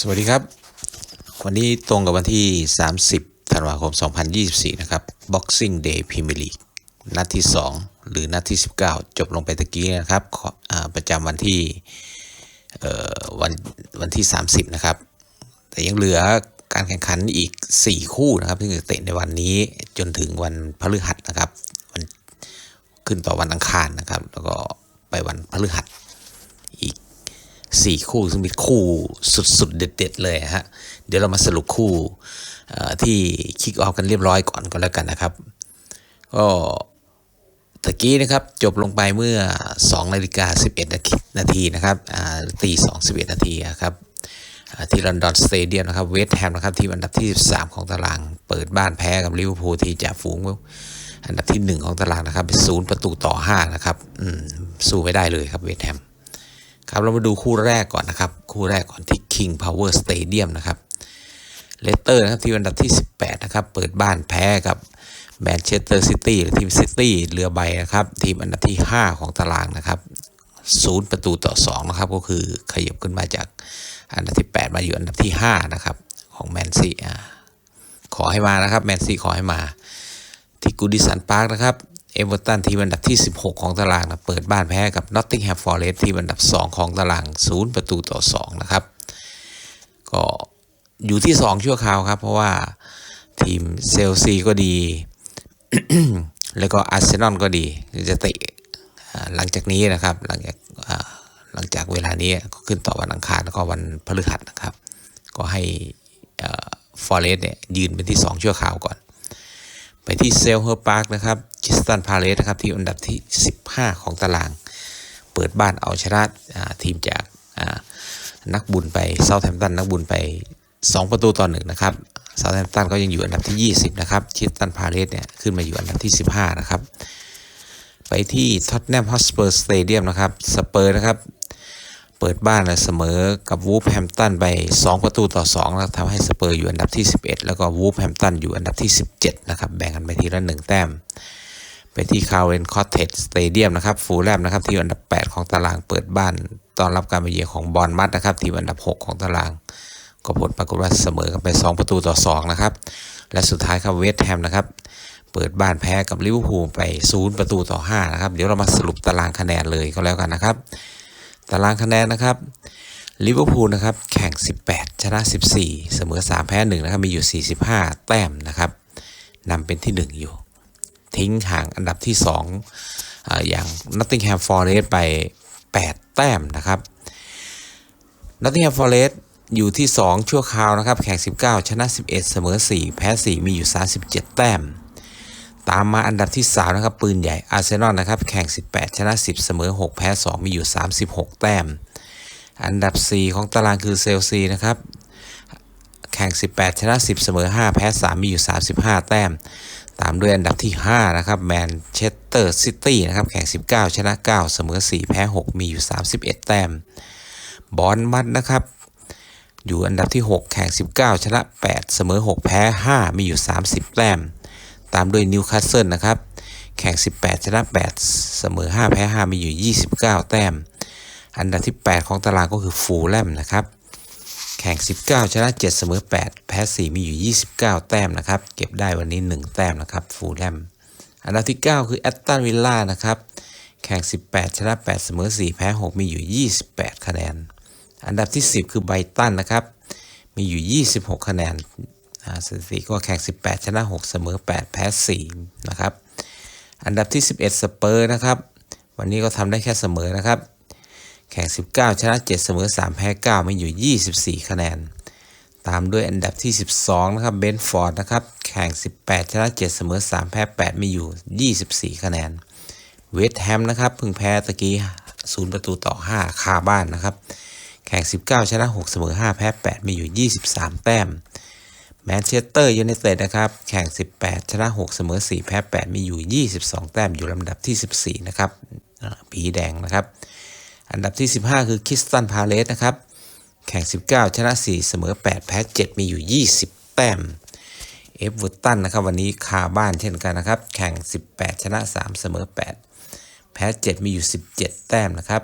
สวัสดีครับ วันนี้ตรงกับวันที่ 30 ธันวาคม 2024 นะครับ Boxing Day Premier League นัดที่ 2 หรือนัดที่ 19 จบลงไปตะกี้นะครับประจำวันที่วันวันที่ 30 นะครับ แต่ยังเหลือการแข่งขันอีก 4 คู่นะครับที่จะเตะในวันนี้จนถึงวันพฤหัสนะครับวันขึ้นต่อวันอังคารนะครับ แล้วก็ไปวันพฤหัสอีก สี่คู่ซึ่งเป็นคู่สุดๆ เด็ด ๆ เลยฮะ เดี๋ยวเรามาสรุปคู่ที่คิกออฟกันเรียบร้อยก่อนก็แล้วกันนะครับ ก็ตะกี้นะครับจบลงไปเมื่อ2นาฬิกา11 นาทีนาทีนะครับอ่าตี2 11 นาทีอะครับที่ลอนดอนสเตเดียมนะครับเวสต์แฮมนะครับทีมอันดับที่ 13 ของตาราง เปิดบ้านแพ้กับลิเวอร์พูลที่จ่าฝูงอันดับที่ 1 ของตารางนะครับเป็นศูนย์ประตูต่อ 5 นะครับสู้ไม่ได้เลยครับเวสต์แฮม ครับเรามาดูคู่แรกก่อนนะครับ คู่แรกก่อนที่ King Power Stadium นะครับเลสเตอร์นะครับที่อันดับที่ 18 นะครับ เปิดบ้านแพ้กับแมนเชสเตอร์ซิตี้หรือทีมซิตี้เรือใบนะครับ ทีมอันดับที่ 5 ของตารางนะครับศูนย์ประตูต่อ 2 นะครับ ก็คือขยับขึ้นมาจากอันดับที่ 8 มาอยู่อันดับที่ 5 นะครับ ของแมนซี่ขอให้มานะครับแมนซีขอให้มา ที่กูดิสันพาร์คนะครับ เอเวอร์ตันทีมอันดับที่ 16 ของตารางนะเปิดบ้านแพ้กับนอตติงแฮมฟอร์เรสทีมอันดับ 2 ของตาราง 0 ประตูต่อ 2 นะครับ ก็อยู่ที่ 2 ชั่วคราวครับ เพราะว่าทีมเซลซีก็ดี แล้วก็อาร์เซนอลก็ดีจะเตะหลังจากนี้นะครับ หลังจากหลังจากเวลานี้ก็ขึ้นต่อวันอังคารแล้วก็วันพฤหัสนะครับ ก็ให้ฟอร์เรสเนี่ยยืนเป็นที่ 2 ชั่วคราวก่อน ไปที่เซลเฮอร์พาร์คนะครับ สตันพาเลสนะครับที่อันดับที่ 15 ของตาราง เปิดบ้านเอาชนะทีมจากนักบุญไปเซาแ h มตันนักบุญไป 2 ประตูต่อหนึ่งนะครับเซาแ h มตันก็ยังอยู่อันดับที่ 20 นะครับคิสตันพาเลสเนี่ยขึ้นมาอยู่อันดับที่ 15 นะครับ ไปที่ท็อตแนมฮอสเปอร์สเตเดียมนะครับสเปอร์นะครับเปิดบ้านเสมอกับวูฟแฮมตันไป 2 ประตูต่อ2แล้วทำให้สเปอร์อยู่อันดับที่ 11 แล้วก็วูฟแฮมตันอยู่อันดับที่ 17 นะครับ แบ่งกันไปทีละ 1 แต้ม ไปที่คาร์เรนคอตเทจสเตเดียมนะครับฟูลแลมนะครับที่อันดับ 8 ของตารางเปิดบ้านต้อนรับการมาเยือนของบอลมัดนะครับที่อันดับ 6 ของตาราง ก็ผลปรากฏว่าเสมอกันไป 2 ประตูต่อ 2 นะครับ และสุดท้ายครับเวสต์แฮมนะครับเปิดบ้านแพ้กับลิเวอร์พูลไป 0 ประตูต่อ 5 นะครับ เดี๋ยวเรามาสรุปตารางคะแนนเลยก็แล้วกันนะครับ ตารางคะแนนนะครับลิเวอร์พูลนะครับแข่ง 18 ชนะ 14 เสมอ 3 แพ้ 1 นะครับ มีอยู่ 45 แต้มนะครับนำเป็นที่ 1 อยู่ ทิ้งห่างอันดับที่ 2ออย่าง Nottingham Forest ไป 8 แต้มนะครับ Nottingham Forest อยู่ที่ 2 ชั่วคราวนะครับ แข่ง 19 ชนะ 11 เสมอ 4 แพ้ 4 มีอยู่ 37 แต้ม ตามมาอันดับที่ 3 นะครับ ปืนใหญ่อาร์เซนอลนะครับ แข่ง 18 ชนะ 10 เสมอ 6 แพ้ 2 มีอยู่ 36 แต้ม อันดับ 4 ของตารางคือเซลซีนะครับ แข่ง 18 ชนะ 10 เสมอ 5 แพ้ 3 มีอยู่ 35 แต้ม ตามด้วยอันดับที่ 5 นะครับแมนเชสเตอร์ซิตี้นะครับ แข่ง 19 ชนะ 9 เสมอ 4 แพ้ 6 มีอยู่ 31 แต้ม บอลมัดนะครับ อยู่อันดับที่ 6 แข่ง 19 ชนะ 8 เสมอ 6 แพ้ 5 มีอยู่ 30 แต้ม ตามด้วยนิวคาสเซิลนะครับ แข่ง 18 ชนะ 8 เสมอ 5 แพ้ 5 มีอยู่ 29 แต้ม อันดับที่ 8 ของตารางก็คือฟูลแลมนะครับ ข่ง 19 ชนะ 7 เสมอ 8 แพ้ 4 มีอยู่ 29 แต้มนะครับ เก็บได้วันนี้ 1 แต้มนะครับฟูลแลมอันดับที่ 9 คือแอตตันวิลล่านะครับ แข่ง 18 ชนะ 8 เสมอ 4 แพ้ 6 มีอยู่ 28 คะแนน อันดับที่ 10 คือไบตันนะครับ มีอยู่ 26 คะแนนอ่าสถิติก็แข่ง 18 ชนะ 6 เสมอ 8 แพ้ 4 นะครับ อันดับที่ 11 สเปอร์นะครับ วันนี้ก็ทำได้แค่เสมอนะครับ แข่ง 19 ชนะ 7 เสมอ 3 แพ้ 9มีอยู่ 24 คะแนน ตามด้วยอันดับที่ 12 นะครับ เบนฟอร์ดนะครับ แข่ง 18 ชนะ 7 เสมอ 3 แพ้ 8 มีอยู่ 24 คะแนน เวสต์แฮมนะครับเพิ่งแพ้ตะกี้ 0 ประตูต่อ 5 คาบ้านนะครับ แข่ง 19 ชนะ 6 เสมอ 5 แพ้ 8 มีอยู่ 23 แต้ม แมนเชสเตอร์ยูไนเต็ดนะครับ แข่ง 18 ชนะ 6 เสมอ 4 แพ้ 8 มีอยู่ 22 แต้ม อยู่ลำดับที่ 14 นะครับ ผีแดงนะครับ อันดับที่ 15 คือคิสตันพาเลสนะครับ แข่ง 19 ชนะ 4 เสมอ 8 แพ้ 7 มีอยู่ 20 แต้ม เอฟเวอร์ตันนะครับ วันนี้คาบ้านเช่นกันนะครับ แข่ง 18 ชนะ 3 เสมอ 8 แพ้ 7 มีอยู่ 17 แต้มนะครับ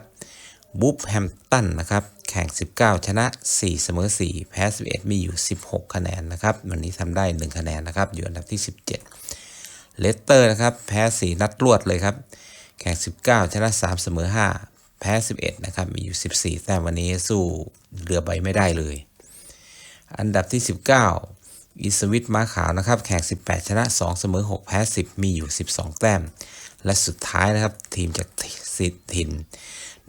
บูฟแฮมตันนะครับ แข่ง 19 ชนะ 4 เสมอ 4 แพ้ 11 มีอยู่ 16 คะแนนนะครับ วันนี้ทำได้ 1 คะแนนนะครับ อยู่อันดับที่ 17 เลสเตอร์นะครับ แพ้ 4 นัดรวดเลยครับ แข่ง 19 ชนะ 3 เสมอ 5 แพ้ 11 นะครับ มีอยู่ 14 แต้มวันนี้สู้เรือใบไม่ได้เลย อันดับที่ 19 อิสวิตม้าขาวนะครับ แข่ง 18 ชนะ 2 เสมอ 6 แพ้ 10 มีอยู่ 12 แต้ม และสุดท้ายนะครับ ทีมจากสิทธิ์ถิ่น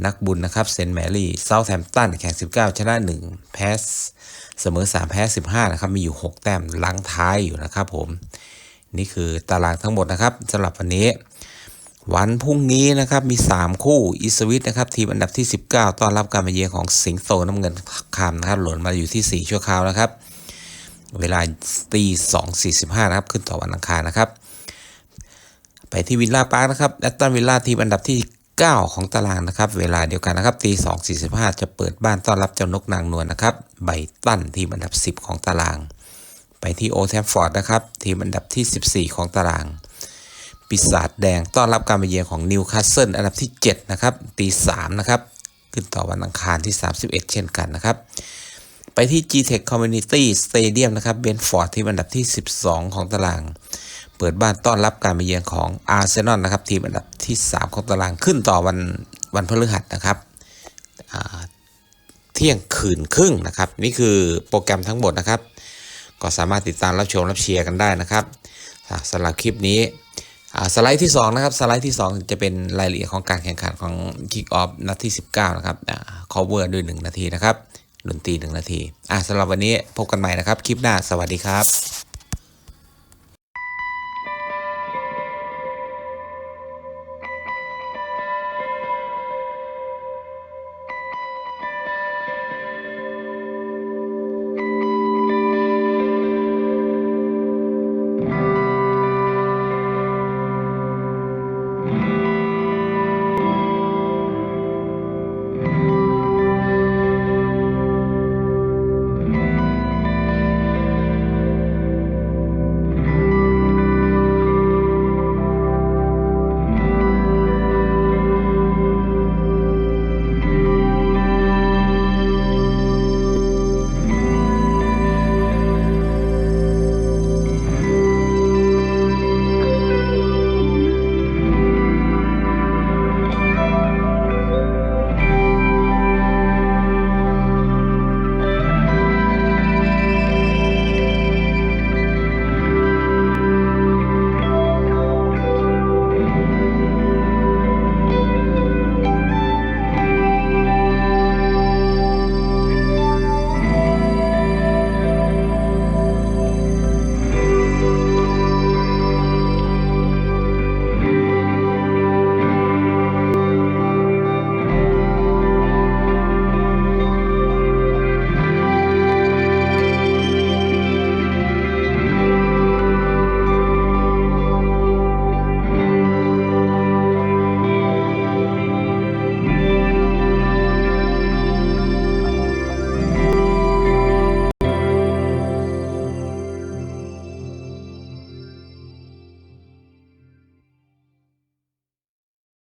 นักบุญนะครับ เซนต์แมรี่เซาแฮมป์ตันแข่ง 19 ชนะ 1 แพ้เสมอ 3 แพ้ 15 นะครับ มีอยู่ 6 แต้มลังท้ายอยู่นะครับผม นี่คือตารางทั้งหมดนะครับสำหรับวันนี้ วันพรุ่งนี้นะครับมี 3 คู่อิสวิตนะครับทีมอันดับที่ 19 ต้อนรับการมาเยือนของสิงโตน้ำเงินคำนะครับหล่นมาอยู่ที่ 4 ชั่วคราวนะครับ เวลาตี2.45นะครับขึ้นต่อวันอังคารนะครับ ไปที่วิลล่าปาร์คนะครับแอตตันวิลล่าทีมอันดับที่ 9 ของตารางนะครับ เวลาเดียวกันนะครับตี2.45จะเปิดบ้านต้อนรับเจ้านกนางนวลนะครับไบตันทีมอันดับ 10 ของตาราง ไปที่โอแทมฟอร์ดนะครับทีมอันดับที่ 14 ของตาราง ปีศาจแดงต้อนรับการมาเยือนของนิวคาสเซิลอันดับที่ 7 นะครับตี3นะครับขึ้นต่อวันอังคารที่ 31 เช่นกันนะครับ ไปที่ G-Tech Community Stadium นะครับเบนฟอร์ดทีมอันดับที่ 12 ของตาราง เปิดบ้านต้อนรับการมาเยือนของอาร์เซนอลนะครับทีมอันดับที่ 3 ของตารางขึ้นต่อวันวันพฤหัสนะครับเที่ยงคืนครึ่งนะครับ นี่คือโปรแกรมทั้งหมดนะครับ ก็สามารถติดตามรับชมรับเชียร์กันได้นะครับสำหรับคลิปนี้ สไลด์ที่2นะครับสไลด์ที่ 2 จะเป็นรายละเอียดของการแข่งขันของคิกออฟนัดที่ 19 นะครับอ่า cover ด้วย 1 นาทีนะครับดนตรี 1 นาทีอ่าสำหรับวันนี้พบกันใหม่นะครับ คลิปหน้าสวัสดีครับ